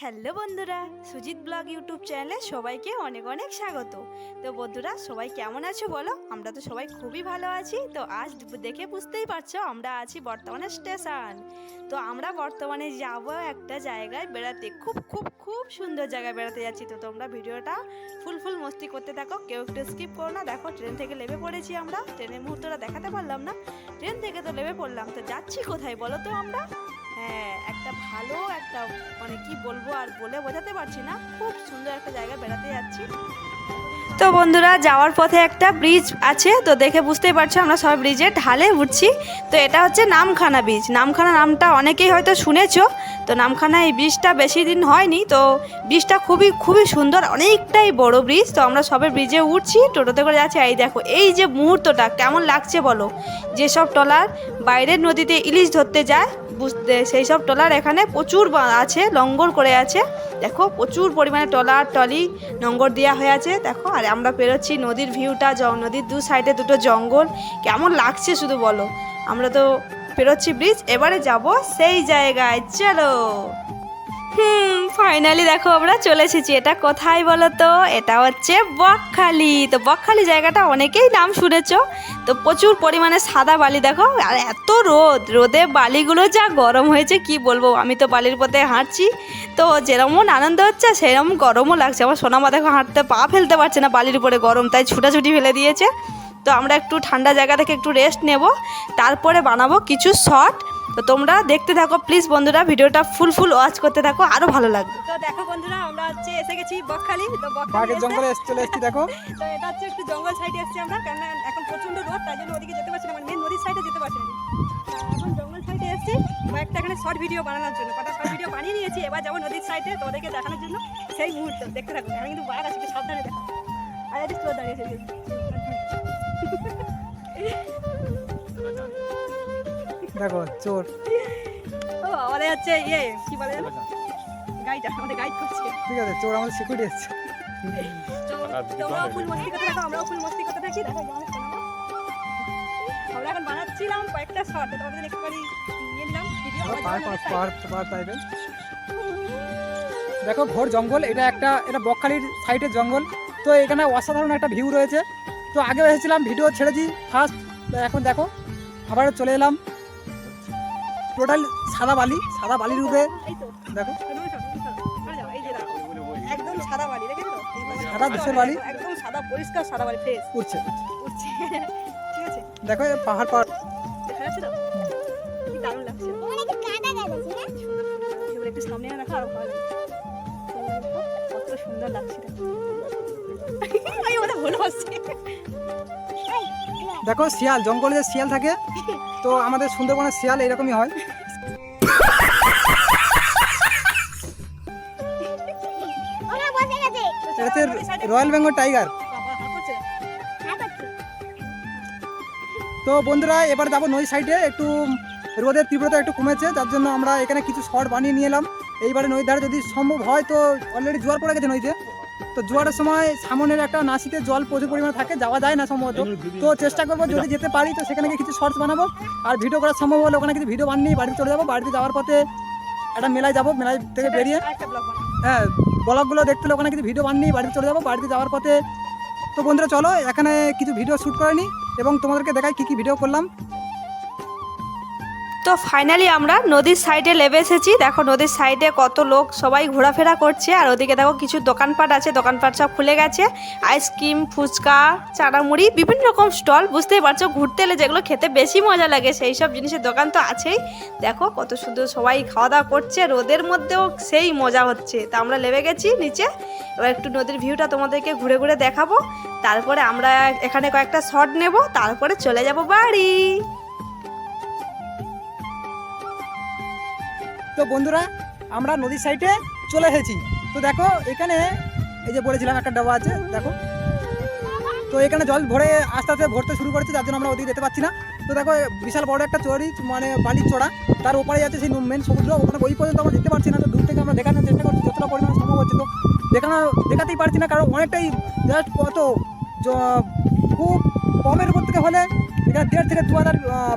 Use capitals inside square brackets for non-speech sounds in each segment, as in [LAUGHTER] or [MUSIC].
Hello বন্ধুরা, Sujit blog YouTube চ্যানেলে সবাইকে অনেক অনেক স্বাগত। তো বন্ধুরা, সবাই কেমন আছো বলো? আমরা তো সবাই খুবই ভালো আছি। তো আজ দেখে বুঝতেই পারছ, আমরা আছি বর্তমানে স্টেশন। তো আমরা বর্তমানে যাব একটা জায়গায় বেড়াতে। খুব খুব খুব সুন্দর জায়গায় বেড়াতে যাচ্ছি। তো তোমরা ভিডিওটা ফুল ফুল মস্তি করতে থাকো। কেউ একটু স্কিপ করো না। দেখো ট্রেন থেকে নেমে পড়েছি আমরা। ট্রেনের মুহূর্তটা দেখাতে পারলাম না। ট্রেন থেকে তো নেমে পড়লাম। তো যাচ্ছি কোথায় বলো তো আমরা? হ্যাঁ একটা ভালো একটা মানে কি বলব আর বলে বোঝাতে পারছি না। খুব সুন্দর একটা জায়গায় বেড়াতে যাচ্ছি। তো বন্ধুরা, যাওয়ার পথে একটা ব্রিজ আছে। তো দেখে বুঝতেই পারছ আমরা সবাই ব্রিজে ঢালে উঠছি। তো এটা হচ্ছে নামখানা ব্রিজ নামখানা নামটা অনেকেই হয়তো শুনেছো। তো নামখানা এই ব্রিজটা বেশি দিন হয়নি। তো ব্রিজটা খুবই খুবই সুন্দর, অনেকটাই বড় ব্রিজ তো আমরা সবে ব্রিজে উঠছি, টোটোতে করে যাচ্ছি। এই দেখো, এই যে মুহূর্তটা কেমন লাগছে বলো? যেসব টলার বাইরের নদীতে ইলিশ ধরতে যায় বুঝতে সেই সব ট্রলার এখানে প্রচুর আছে, লঙ্গর করে আছে। দেখো, প্রচুর পরিমাণে ট্রলার টলি লঙ্গর দেওয়া হয়ে আছে। দেখো, আর আমরা পেরোচ্ছি নদীর ভিউটা, জ- নদীর দু সাইডে দুটো জঙ্গল। কেমন লাগছে শুধু বলো। আমরা তো পেরোচ্ছি ব্রিজ এবারে যাব সেই জায়গায়। চলো! হুম ফাইনালি দেখো আমরা চলে এসেছি। এটা কোথায় বলো তো এটা হচ্ছে বকখালি। তো বকখালি জায়গাটা অনেকেই নাম শুনেছ? তো প্রচুর পরিমাণে সাদা বালি দেখো, আর এত রোদ। রোদে বালিগুলো যা গরম হয়েছে, কি বলব? আমি তো বালির পথে হাঁটছি। তো যেরকম আনন্দ হচ্ছে সেরকম গরমও লাগছে। আমার সোনামা দেখো হাঁটতে পা ফেলতে পারছে না বালির উপরে গরম, তাই ছুটাছুটি ফেলে দিয়েছে। তো আমরা একটু ঠান্ডা জায়গা থেকে একটু রেস্ট নেব। তারপরে বানাবো কিছু শর্ট তো তোমরা দেখতে থাকো প্লিজ বন্ধুরা ভিডিওটা ফুল ফুল ওয়াচ করতে থাকো আরও ভালো লাগবে। তো দেখো বন্ধুরা আমরা হচ্ছে এসে গেছি বকখালি। তো বকখালি জঙ্গলে এসে চলে এসেছি দেখো। [LAUGHS] তো এটা হচ্ছে একটু জঙ্গল সাইডে এসেছি আমরা কারণ এখন প্রচণ্ড রোদ তাই জন্য ওদিকে যেতে পারছি না মানে মেন নদীর সাইডে যেতে পারছি না। এখন জঙ্গল সাইডে এসেছি কয়েকটা এখানে শর্ট ভিডিও বানানোর জন্য। কটা শর্ট ভিডিও বানিয়ে নিয়েছি এবার যাব নদীর সাইডে তো ওদেরকে দেখানোর জন্য। সেই মুহূর্ত দেখতে থাকো এখানে কিন্তু বাঘ আছে সাবধানে দেখো। আর একটু স্লো দাঁড়িয়েছে [LAUGHS] দেখো চোর। ও আমাদের হচ্ছে ইয়ে কি বলে গাইড আমাদের গাইড করছে। ঠিক আছে চোর আমাদের সিকিউরিটি এসছে তো তোমরাও ফুল মস্তি করতে থাকো আমরাও ফুল মস্তি করতে থাকি। দেখো যেমন শোনাবো আমরা এখন বানাচ্ছিলাম কয়েকটা শর্ট তোমাদের একটুখানি নিয়ে নিলাম। ভিডিও পার পার পার পার টাইপের দেখো ঘোর জঙ্গল এটা একটা এটা বকখালির সাইডের জঙ্গল। তো এখানে অসাধারণ একটা ভিউ রয়েছে। তো আগে এসেছিলাম ভিডিও ছেড়েছি ফার্স্ট এখন দেখো আবার চলে এলাম। টোটাল সাদা বালি সাদা বালির উপরে দেখো। একদম সাদা বালি তো? সাদা ধূসর বালি? একদম সাদা পরিষ্কার সাদা বালি ফ্রেশ উঠছে উঠছে ঠিক আছে। দেখো পাহাড় পাহাড়। দেখা যাচ্ছে তো? কি দারুণ লাগছে। একটু সামনে রাখো আরও ভালো কত সুন্দর লাগছে [LAUGHS] দেখো। শিয়াল জঙ্গলে যে শিয়াল থাকে তো আমাদের সুন্দরবনের শিয়াল এরকমই হয় রয়্যাল বেঙ্গল টাইগার। তো বন্ধুরা এবার যাব নদী সাইডে একটু রোদের তীব্রতা একটু কমেছে যার জন্য আমরা এখানে কিছু শর্ট বানিয়ে নিয়ে এলাম এইবারে নদীর ধারে যদি সম্ভব হয় তো অলরেডি জোয়ার পড়ে গেছে নদীতে তো জোয়ারের সময় সামনের একটা নাসিতে জল প্রচুর পরিমাণে থাকে, যাওয়া যায় না সম্ভবত। তো চেষ্টা করব যদি যেতে পারি, তো সেখানে কিছু শর্টস বানাবো। আর ভিডিও করা সম্ভব হলে ওখানে কিছু ভিডিও বানিয়ে বাড়িতে চলে যাব। বাড়িতে যাওয়ার পথে একটা মেলায় যাব, মেলায় থেকে বেরিয়ে। হ্যাঁ ব্লগগুলো দেখতে হলে ওখানে কিছু ভিডিও বানিয়ে বাড়িতে চলে যাব। বাড়িতে যাওয়ার পথে তো বন্ধুরা চলো, এখানে কিছু ভিডিও শ্যুট করে নিই এবং তোমাদেরকে দেখাই কী কী ভিডিও করলাম। তো ফাইনালি আমরা নদীর সাইডে লেবে এসেছি। দেখো নদীর সাইডে কত লোক সবাই ঘোরাফেরা করছে। আর ওদিকে দেখো কিছু দোকানপাট আছে, দোকানপাট সব খুলে গেছে। আইসক্রিম ফুচকা, চানামুড়ি, বিভিন্ন রকম স্টল বুঝতেই পারছ, ঘুরতে এলে যেগুলো খেতে বেশি মজা লাগে, সেই সব জিনিসের দোকান তো আছেই। দেখো কত সুন্দর সবাই খাওয়া দাওয়া করছে রোদের মধ্যেও সেই মজা হচ্ছে। তা আমরা লেবে গেছি নিচে। এবার একটু নদীর ভিউটা তোমাদেরকে ঘুরে ঘুরে দেখাবো। তারপরে আমরা এখানে কয়েকটা শট নেব, তারপরে চলে যাব বাড়ি। তো বন্ধুরা, আমরা নদীর সাইডে চলে এসেছি। তো দেখো, এখানে এই যে বলেছিলাম, একটা ডাবা আছে, দেখো। তো এখানে জল ভরে আস্তে আস্তে ভরতে শুরু করেছে, যার জন্য আমরা ওদিকে যেতে পারছি না। তো দেখো, বিশাল বড় একটা চড়ি মানে বালির চড়া। তার ওপারে যাচ্ছে সেই মেন সমুদ্র, ওখানে ওই পর্যন্ত আমরা যেতে পারছি না। তো দূর থেকে আমরা দেখানোর চেষ্টা করছি, যতটা পরিমাণে সম্ভব হচ্ছে। তো দেখানো, দেখাতেই পারছি না, কারণ অনেকটাই জাস্ট কত খুব কমের উপর থেকে হলে এখানে দেড় থেকে দু হাজার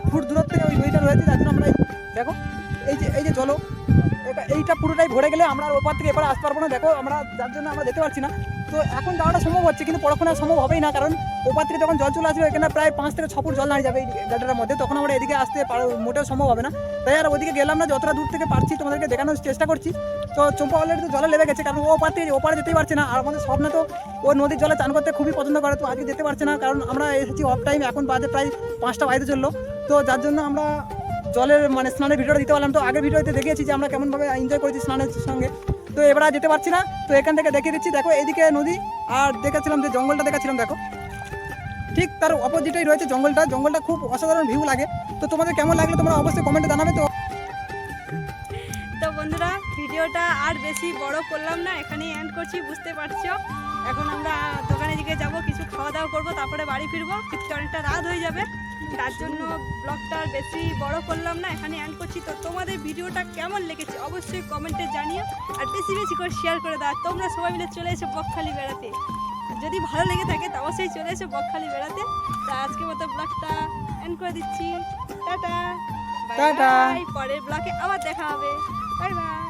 ফুট দূরত্বে ওই নদীটা রয়েছে, যার জন্য আমরা দেখো এই যে এই যে চলো এখানে এইটা পুরোটাই ভরে গেলে আমরা ওপার থেকে এপারে আসতে পারব না। দেখো, আমরা যার জন্য আমরা যেতে পারছি না। তো এখন যাওয়াটা সম্ভব হচ্ছে, কিন্তু পড়াশোনা সম্ভব হবেই না, কারণ ওপার থেকে যখন জল চলে আসবে, এখানে প্রায় পাঁচ থেকে ছ ফুট জল দাঁড়িয়ে যাবে এই গাড়িটার মধ্যে। তখন আমরা এদিকে আসতে পার- মোটেও সম্ভব হবে না। তাই আর ওদিকে গেলাম না, যতটা দূর থেকে পারছি, তোমাদেরকে দেখানোর চেষ্টা করছি। তো চম্পা অলরেডি তো জলে লেগে গেছে, কারণ ও ওপার থেকে ওপারে যেতেই পারছে না। আর আমাদের স্বপ্ন তো, ও নদীর জলে চান করতে খুবই পছন্দ করে, তো আজকে যেতে পারছে না, কারণ আমরা এসেছি অফ টাইম এখন বাজে প্রায় পাঁচটা বাজতে চলল। তো যার জন্য আমরা জলের মানে স্নানের ভিডিওটা দিতে পারলাম। তো আগের ভিডিওতে দেখিয়েছি যে আমরা কেমনভাবে এনজয় করেছি স্নানের সঙ্গে। তো এবার আর যেতে পারছি না। তো এখান থেকে দেখিয়ে দিচ্ছি, দেখো, এদিকে নদী আর দেখাচ্ছিলাম যে জঙ্গলটা দেখাচ্ছিলাম, দেখো। ঠিক তার অপোজিটেই রয়েছে জঙ্গলটা। জঙ্গলটা খুব অসাধারণ ভিউ লাগে। তো তোমাদের কেমন লাগল তোমরা অবশ্যই কমেন্টে জানাবে তো। তো বন্ধুরা, ভিডিওটা আর বেশি বড় করলাম না, এখানেই এন্ড করছি, বুঝতে পারছ? এখন আমরা দোকানের দিকে যাব, কিছু খাওয়া দাওয়া করব, তারপরে বাড়ি ফিরবো। অনেকটা রাত হয়ে যাবে। তার জন্য ব্লগটা আর বেশি বড় করলাম না এখানে অ্যান্ড করছি। তো তোমাদের ভিডিওটা কেমন লেগেছে অবশ্যই কমেন্টে জানিও আর বেশি বেশি করে শেয়ার করে দাও। তোমরা সবাই মিলে চলে এসো বকখালি বেড়াতে। যদি ভালো লেগে থাকে তো অবশ্যই চলে এসো বকখালি বেড়াতে। তা আজকে মতো ব্লগটা এন্ড করে দিচ্ছি। টাটা। টাটা। পরের ব্লগে আবার দেখা হবে। Bye bye